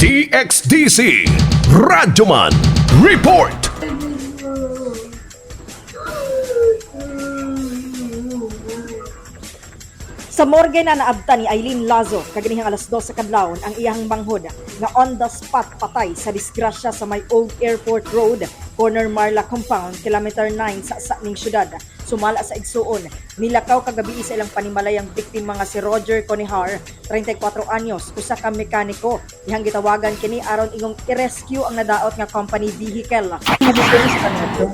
DXDC Radyoman Report Sa morgue na naabta ni Eileen Lazo, kaganihang alas 2 sa kadlawon ang iyang banghod nga on the spot patay sa disgrasya sa may Old Airport Road, corner Marla Compound, kilometer 9 sa sa ning syudad. Sumala sa igsuon, nilakaw kagabi sa ilang panimalayang biktima nga si Roger Conihar, 34 anyos, usa ka mekaniko. Ihang gitawagan kini aron ingong i-rescue ang nadaot nga company vehicle.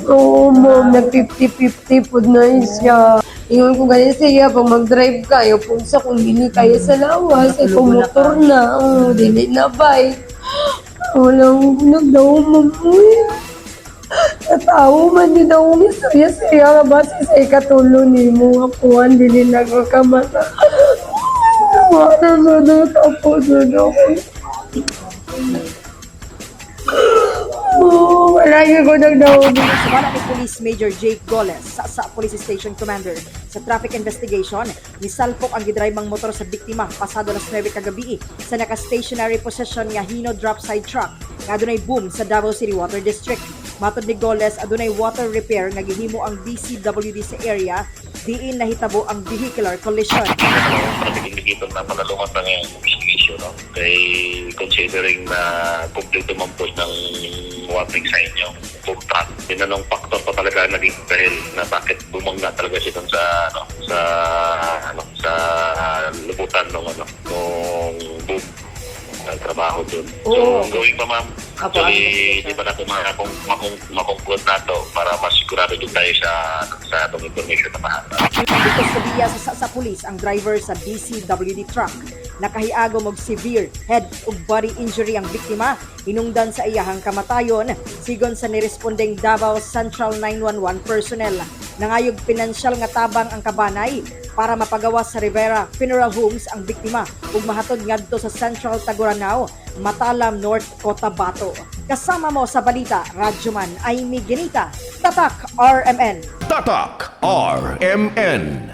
Oo, ma'am, nag 50-50 po na siya. Ingon ko ganyan siya, pag mag-drive kayo, kung sa kung dili kayo sa lawas, ay kung motor na, oh, dili na bike. Walang nagdaw, ma'am. Uy. Natawo man din daw ang istorya siya, nga base sa ikatulo ni mo, akuan, dili na ko kamata. Wala na na, tapos na na ako. Oh, yung ko nagdaw. Sumala ni Police Major Jake Goles sa, sa Police Station Commander sa traffic investigation ni salpok ang gidraybang motor sa biktima pasado las 9 kagabi sa naka-stationary possession nga Hino drop side truck nga adunay boom sa Davao City Water District. Matod ni Goles adunay water repair nga gihimo ang DCWD sa area diin nahitabo ang vehicular collision. indicator na palalungan ng investigation. No? Kay considering na kompleto man po ng warning yung boom truck. Yun na nung factor pa talaga naging dahil na bakit bumangga talaga siya sa ano sa ano sa lubutan ng ano trabaho dun. So, Oo. going pa ma'am, Apo, ano actually, di pa natin makakong makongklud na to para mas sigurado din tayo sa sa itong information na mahal. Dito sa diya sa, sa pulis ang driver sa DCWD truck. Nakahiago og severe head ug body injury ang biktima hinungdan sa iyahang kamatayon sigon sa nirespondeng Davao Central 911 personnel. Nangayog pinansyal nga tabang ang kabanay para mapagawas sa Rivera Funeral Homes ang biktima ug mahatod ngadto sa Central Taguranao, Matalam North Cotabato. Kasama mo sa balita, Radyoman Amy Ginita, Tatak RMN. Tatak RMN